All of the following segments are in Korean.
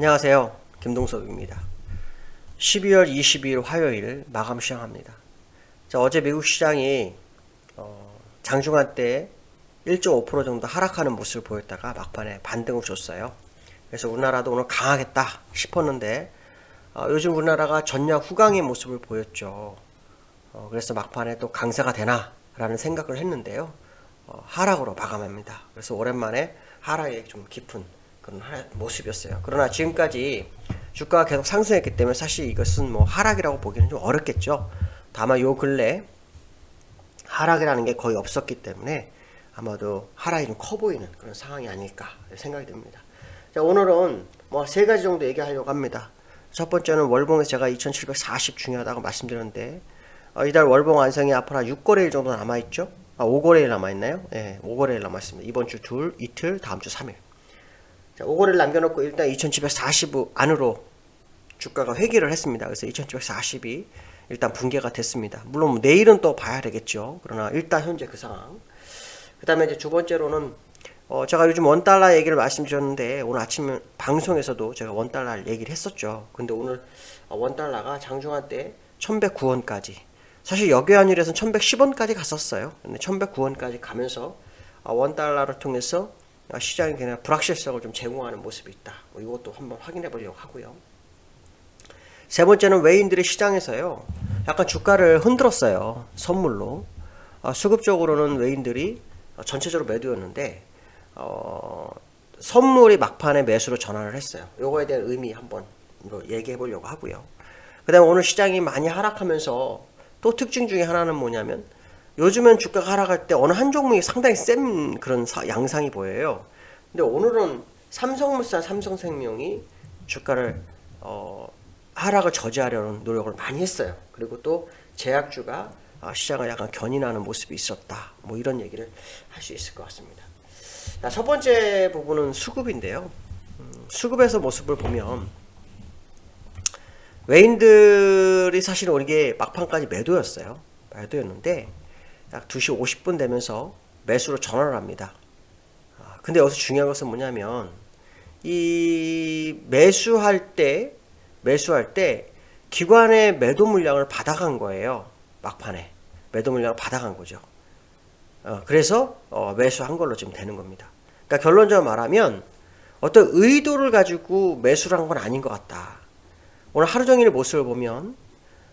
안녕하세요. 김동섭입니다. 12월 22일 화요일 마감 시장합니다. 자, 어제 미국 시장이 어, 장중한 때 1.5% 정도 하락하는 모습을 보였다가 막판에 반등을 줬어요. 그래서 우리나라도 오늘 강하겠다 싶었는데 어, 요즘 우리나라가 전략 후강의 모습을 보였죠. 어, 그래서 막판에 또 강세가 되나라는 생각을 했는데요. 어, 하락으로 마감합니다. 그래서 오랜만에 하락이 좀 깊은 그런 모습이었어요. 그러나 지금까지 주가가 계속 상승했기 때문에 사실 이것은 뭐 하락이라고 보기는 좀 어렵겠죠. 다만 요 근래 하락이라는 게 거의 없었기 때문에 아마도 하락이 좀 커 보이는 그런 상황이 아닐까 생각이 듭니다. 자, 오늘은 뭐 세 가지 정도 얘기하려고 합니다. 첫 번째는 월봉에서 제가 2740 중요하다고 말씀드렸는데 어, 이달 월봉 완성이 앞으로 한 6거래일 정도 남아있죠? 아, 5거래일 남아있나요? 예, 5거래일 남아있습니다. 이번 주 둘, 이틀, 다음 주 3일. 자, 5거래일 남겨놓고 일단 2740 안으로 주가가 회귀를 했습니다. 그래서 2740이 일단 붕괴가 됐습니다. 물론 뭐 내일은 또 봐야 되겠죠. 그러나 일단 현재 그 상황. 그 다음에 이제 두 번째로는 어, 제가 요즘 원달러 얘기를 말씀드렸는데 오늘 아침 방송에서도 제가 원달러 얘기를 했었죠. 근데 오늘 어, 원달러가 장중한 때 1109원까지 사실 역외환율에서는 1110원까지 갔었어요. 근데 1109원까지 가면서 어, 원달러를 통해서 어, 시장에 그냥 불확실성을 좀 제공하는 모습이 있다. 뭐 이것도 한번 확인해 보려고 하고요. 세 번째는 외인들이 시장에서요. 약간 주가를 흔들었어요. 선물로. 어, 수급적으로는 외인들이 어, 전체적으로 매도였는데 어, 선물이 막판에 매수로 전환을 했어요. 요거에 대한 의미 한번 뭐 얘기해 보려고 하고요. 그다음에 오늘 시장이 많이 하락하면서 또 특징 중에 하나는 뭐냐면 요즘엔 주가가 하락할 때 어느 한 종목이 상당히 센 그런 사- 양상이 보여요. 근데 오늘은 삼성물산, 삼성생명이 주가를 어, 하락을 저지하려는 노력을 많이 했어요. 그리고 또 제약주가 어, 시장을 약간 견인하는 모습이 있었다. 뭐 이런 얘기를 할 수 있을 것 같습니다. 자, 첫 번째 부분은 수급인데요. 음, 수급에서 모습을 보면 외인들이 사실은 이게 막판까지 매도였어요. 매도였는데 약 2시 50분 되면서 매수로 전환을 합니다. 아, 근데 여기서 중요한 것은 뭐냐면 이 매수할 때 매수할 때 기관의 매도 물량을 받아간 거예요. 막판에 매도 물량을 받아간 거죠. 어, 그래서 어, 매수한 걸로 지금 되는 겁니다. 그러니까 결론적으로 말하면 어떤 의도를 가지고 매수를 한 건 아닌 것 같다. 오늘 하루 종일 모습을 보면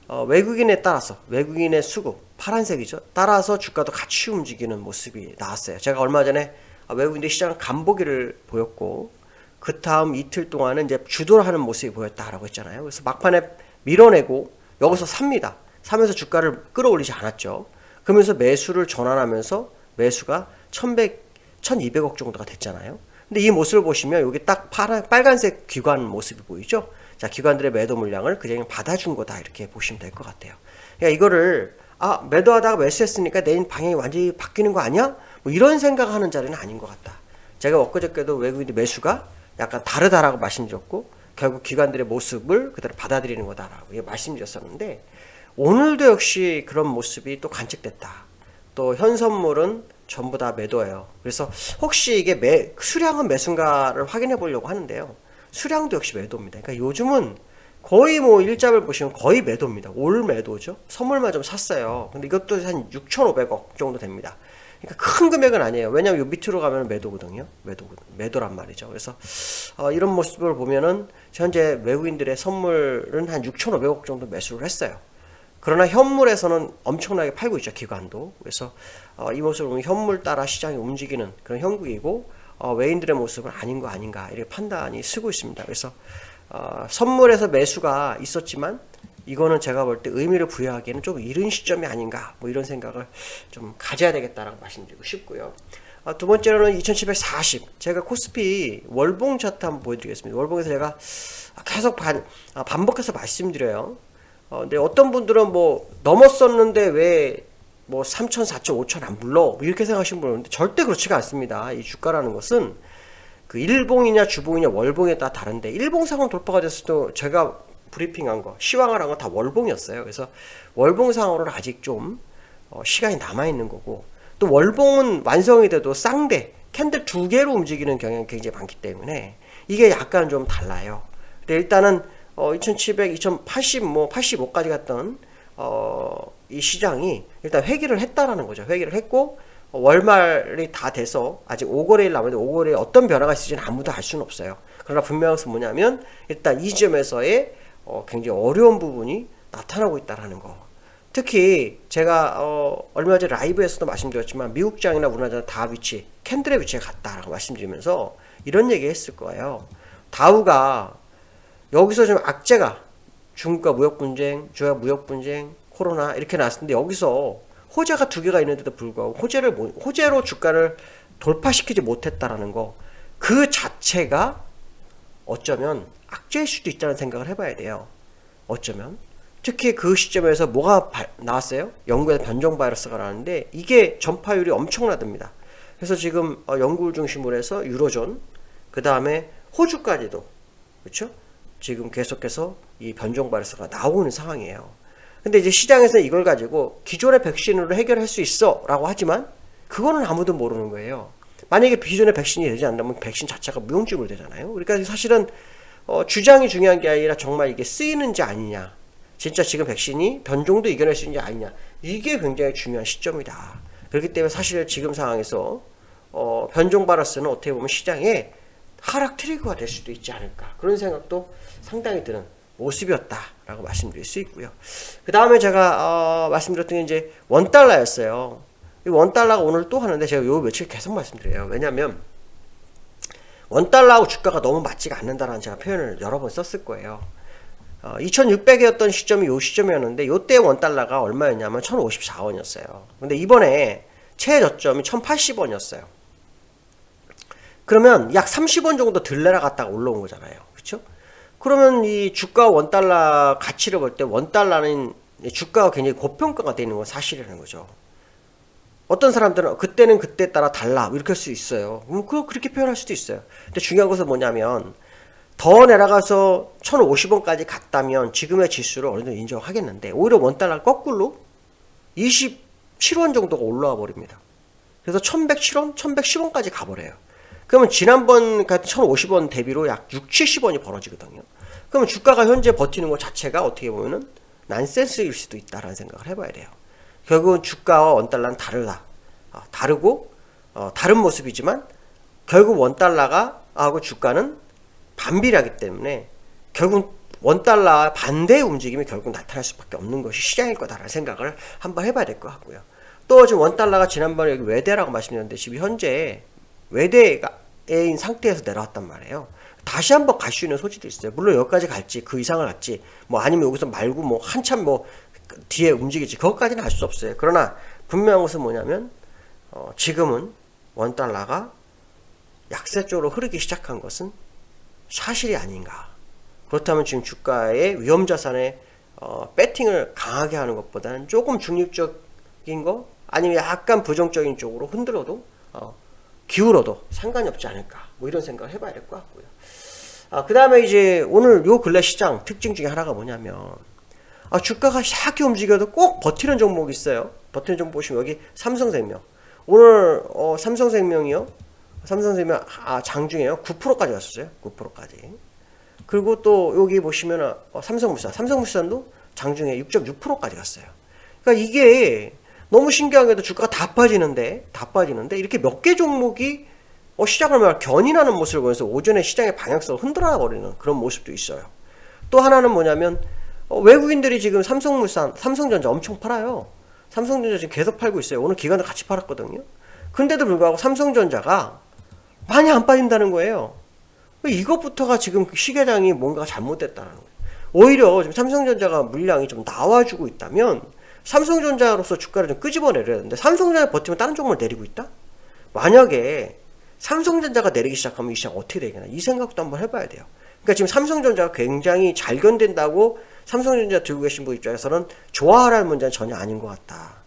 어, 외국인에 따라서 외국인의 수급 파란색이죠. 따라서 주가도 같이 움직이는 모습이 나왔어요. 제가 얼마 전에 아, 외국인들 시장을 간보기를 보였고 그 다음 이틀 동안은 이제 주도를 하는 모습이 보였다라고 했잖아요. 그래서 막판에 밀어내고 여기서 삽니다. 사면서 주가를 끌어올리지 않았죠. 그러면서 매수를 전환하면서 매수가 1100, 1200억 정도가 됐잖아요. 근데 이 모습을 보시면 여기 딱 파란, 빨간색 기관 모습이 보이죠? 자, 기관들의 매도 물량을 그냥 받아준 거다. 이렇게 보시면 될 것 같아요. 그러니까 이거를, 아, 매도하다가 매수했으니까 내 방향이 완전히 바뀌는 거 아니야? 뭐 이런 생각하는 자리는 아닌 것 같다. 제가 엊그저께도 외국인들 매수가 약간 다르다라고 말씀드렸고, 결국 기관들의 모습을 그대로 받아들이는 거다라고 예, 말씀드렸었는데, 오늘도 역시 그런 모습이 또 관측됐다. 또 현선물은 전부 다 매도예요. 그래서 혹시 이게 매, 수량은 매수인가를 확인해 보려고 하는데요. 수량도 역시 매도입니다. 그러니까 요즘은 거의 뭐 일자를 보시면 거의 매도입니다. 올 매도죠. 선물만 좀 샀어요. 근데 이것도 한 6,500억 정도 됩니다. 그러니까 큰 금액은 아니에요. 왜냐하면 요 밑으로 가면 매도거든요. 매도 매도란 말이죠. 그래서 어, 이런 모습을 보면은 현재 외국인들의 선물은 한 6,500억 정도 매수를 했어요. 그러나 현물에서는 엄청나게 팔고 있죠 기관도 그래서 어, 이 모습을 보면 현물 따라 시장이 움직이는 그런 형국이고 어, 외인들의 모습은 아닌 거 아닌가 이렇게 판단이 쓰고 있습니다. 그래서 어, 선물에서 매수가 있었지만 이거는 제가 볼 때 의미를 부여하기에는 좀 이른 시점이 아닌가 뭐 이런 생각을 좀 가져야 되겠다라고 말씀드리고 싶고요. 어, 두 번째로는 2740 제가 코스피 월봉 차트 한번 보여드리겠습니다. 월봉에서 제가 계속 반, 아, 반복해서 말씀드려요. 어, 근데 어떤 분들은 뭐 넘었었는데 왜 뭐 3천, 4천, 5천 안 불러? 뭐 이렇게 생각하시는 분은 있는데 절대 그렇지가 않습니다. 이 주가라는 것은 그 일봉이냐 주봉이냐 월봉에 따라 다른데 일봉 상황 돌파가 됐어도 제가 브리핑한 거 시황을 한 거 다 월봉이었어요. 그래서 월봉 상황으로는 아직 좀 어, 시간이 남아 있는 거고 또 월봉은 완성이 돼도 쌍대 캔들 두 개로 움직이는 경향이 굉장히 많기 때문에 이게 약간 좀 달라요. 근데 일단은 어, 2700, 2080, 뭐 85까지 갔던 어, 이 시장이 일단 회귀를 했다라는 거죠. 회귀를 했고 어, 월말이 다 돼서 아직 5거래일 남았는데 5거래에 어떤 변화가 있을지는 아무도 알 수는 없어요. 그러나 분명한 것은 뭐냐면 일단 이 점에서의 어, 굉장히 어려운 부분이 나타나고 있다라는 거. 특히 제가 어, 얼마 전에 라이브에서도 말씀드렸지만 미국장이나 우리나라 다 위치, 캔들의 위치가 같다라고 말씀드리면서 이런 얘기 했을 거예요. 다우가 여기서 좀 악재가 중국과 무역 분쟁, 주와 무역 분쟁, 코로나 이렇게 나왔는데 여기서 호재가 두 개가 있는데도 불구하고 호재를 못- 호재로 주가를 돌파시키지 못했다라는 거 그 자체가 어쩌면 악재일 수도 있다는 생각을 해봐야 돼요. 어쩌면 특히 그 시점에서 뭐가 발- 나왔어요? 영국에서 변종 바이러스가 나왔는데 이게 전파율이 엄청나답니다. 그래서 지금 어, 영국을 중심으로 해서 유로존 그 다음에 호주까지도 그렇죠? 지금 계속해서 이 변종 바이러스가 나오는 상황이에요. 근데 이제 시장에서 이걸 가지고 기존의 백신으로 해결할 수 있어라고 하지만 그거는 아무도 모르는 거예요. 만약에 기존의 백신이 되지 않는다면 백신 자체가 무용지물 되잖아요. 그러니까 사실은 어, 주장이 중요한 게 아니라 정말 이게 쓰이는지 아니냐. 진짜 지금 백신이 변종도 이겨낼 수 있는지 아니냐. 이게 굉장히 중요한 시점이다. 그렇기 때문에 사실 지금 상황에서 어, 변종 바이러스는 어떻게 보면 시장에 하락 트리거가 될 수도 있지 않을까. 그런 생각도 상당히 드는 모습이었다라고 말씀드릴 수 있고요. 그 다음에 제가 어, 말씀드렸던 게 이제 원 달러였어요. 이원 달러가 오늘 또 하는데 제가 요 며칠 계속 말씀드려요. 왜냐하면 원 달러하고 주가가 너무 맞지가 않는다라는 제가 표현을 여러 번 썼을 거예요. 어, 2600이었던 시점이 요 시점이었는데 요때 원 달러가 얼마였냐면 1054원이었어요. 근데 이번에 최저점이 1080원이었어요. 그러면 약 30원 정도 들 내려갔다가 올라온 거잖아요. 그렇죠? 그러면 이 주가 원 달러 가치를 볼 때 원 달러는 주가가 굉장히 고평가가 되는 건 사실이라는 거죠. 어떤 사람들은 그때는 그때 따라 달라 이렇게 할 수 있어요. 음, 그 그렇게 표현할 수도 있어요. 근데 중요한 것은 뭐냐면 더 내려가서 1,050원까지 갔다면 지금의 지수를 어느 정도 인정하겠는데 오히려 원 달러 거꾸로 27원 정도가 올라와 버립니다. 그래서 1,107원, 1,110원까지 가버려요. 그러면 지난번 같은 1,050원 대비로 약 6, 70원이 벌어지거든요. 그러면 주가가 현재 버티는 것 자체가 어떻게 보면은 난센스일 수도 있다라는 생각을 해봐야 돼요. 결국은 주가와 원달러는 다르다. 어, 다르고 어, 다른 모습이지만 결국 원달러가 하고 주가는 반비례하기 때문에 결국 원달러 반대의 움직임이 결국 나타날 수밖에 없는 것이 시장일 거다라는 생각을 한번 해봐야 될 것 같고요. 또 지금 원달러가 지난번에 여기 외대라고 말씀드렸는데 지금 현재 외대인 상태에서 내려왔단 말이에요. 다시 한번 갈 수 있는 소지도 있어요. 물론 여기까지 갈지 그 이상을 갈지 뭐 아니면 여기서 말고 뭐 한참 뭐 뒤에 움직일지 그것까지는 알 수 없어요. 그러나 분명한 것은 뭐냐면 어, 지금은 원 달러가 약세 쪽으로 흐르기 시작한 것은 사실이 아닌가. 그렇다면 지금 주가의 위험 자산에 어, 배팅을 강하게 하는 것보다는 조금 중립적인 거 아니면 약간 부정적인 쪽으로 흔들어도 어, 기울어도 상관이 없지 않을까. 뭐 이런 생각을 해봐야 될 것 같고요. 아, 그 다음에 이제 오늘 요 근래 시장 특징 중에 하나가 뭐냐면 아, 주가가 샥게 움직여도 꼭 버티는 종목이 있어요. 버티는 종목 보시면 여기 삼성생명. 오늘 어, 삼성생명이요. 삼성생명 아, 장중에요. 9%까지 갔었어요. 9%까지. 그리고 또 여기 보시면 어, 삼성물산. 삼성물산도 장중에 6.6%까지 갔어요. 그러니까 이게 너무 신기하게도 주가가 다 빠지는데 다 빠지는데 이렇게 몇 개 종목이 어, 시장을 막 견인하는 모습을 보면서 오전에 시장의 방향성을 흔들어 버리는 그런 모습도 있어요. 또 하나는 뭐냐면 어, 외국인들이 지금 삼성물산, 삼성전자 엄청 팔아요. 삼성전자 지금 계속 팔고 있어요. 오늘 기관도 같이 팔았거든요. 근데도 불구하고 삼성전자가 많이 안 빠진다는 거예요. 이것부터가 지금 시계장이 뭔가 잘못됐다는 거예요. 오히려 지금 삼성전자가 물량이 좀 나와주고 있다면 삼성전자로서 주가를 좀 끄집어내려야 되는데 삼성전자 버티면 다른 종목을 내리고 있다? 만약에 삼성전자가 내리기 시작하면 이 시장 어떻게 되겠나 이 생각도 한번 해봐야 돼요. 그러니까 지금 삼성전자가 굉장히 잘 견딘다고 삼성전자 들고 계신 분 입장에서는 좋아하라는 문제는 전혀 아닌 것 같다.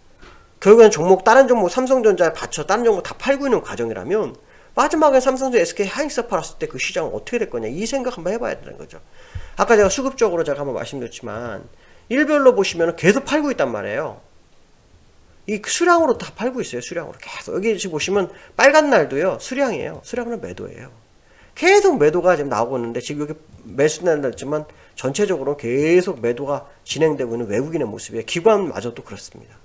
결국엔 종목 다른 종목 삼성전자에 받쳐 다른 종목 다 팔고 있는 과정이라면 마지막에 삼성전자 SK 하이닉스 팔았을 때 그 시장은 어떻게 될 거냐 이 생각 한번 해봐야 되는 거죠. 아까 제가 수급적으로 제가 한번 말씀드렸지만 일별로 보시면 계속 팔고 있단 말이에요. 이 수량으로 다 팔고 있어요. 수량으로 계속 여기 지금 보시면 빨간 날도요 수량이에요. 수량은 매도예요. 계속 매도가 지금 나오고 있는데 지금 여기 매수 날렸지만 전체적으로 계속 매도가 진행되고 있는 외국인의 모습이에요. 기관마저도 그렇습니다.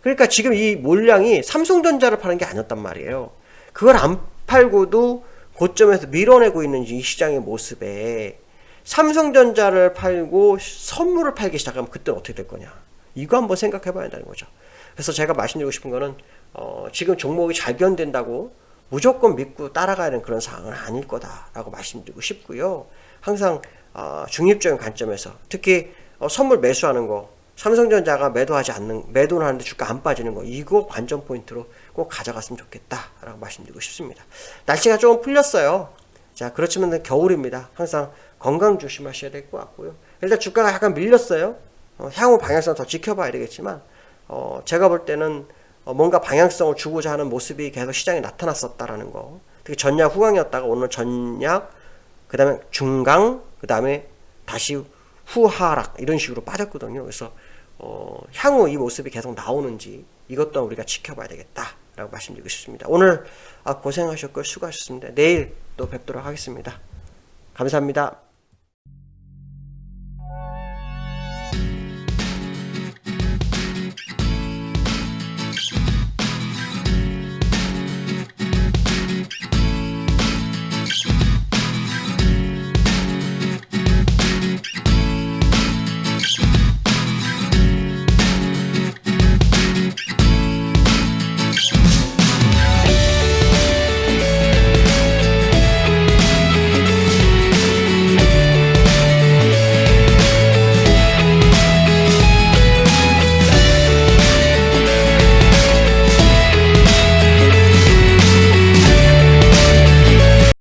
그러니까 지금 이 몰량이 삼성전자를 파는 게 아니었단 말이에요. 그걸 안 팔고도 고점에서 밀어내고 있는 이 시장의 모습에 삼성전자를 팔고 선물을 팔기 시작하면 그때는 어떻게 될 거냐. 이거 한번 생각해 봐야 된다는 거죠. 그래서 제가 말씀드리고 싶은 거는 어, 지금 종목이 잘 견딘다고 무조건 믿고 따라가는 그런 상황은 아닐 거다라고 말씀드리고 싶고요. 항상 어, 중립적인 관점에서 특히 어, 선물 매수하는 거 삼성전자가 매도하지 않는 매도를 하는데 주가 안 빠지는 거 이거 관전 포인트로 꼭 가져갔으면 좋겠다라고 말씀드리고 싶습니다. 날씨가 조금 풀렸어요. 자 그렇지만 겨울입니다. 항상 건강 조심하셔야 될 것 같고요. 일단 주가가 약간 밀렸어요. 어, 향후 방향성 더 지켜봐야 되겠지만 어, 제가 볼 때는 어, 뭔가 방향성을 주고자 하는 모습이 계속 시장에 나타났었다라는 거. 특히 전약 후강이었다가 오늘 전약 그다음에 중강 그다음에 다시 후하락 이런 식으로 빠졌거든요. 그래서 어, 향후 이 모습이 계속 나오는지 이것도 우리가 지켜봐야 되겠다라고 말씀드리고 싶습니다. 오늘 아, 고생하셨고 수고하셨습니다. 내일 또 뵙도록 하겠습니다. 감사합니다.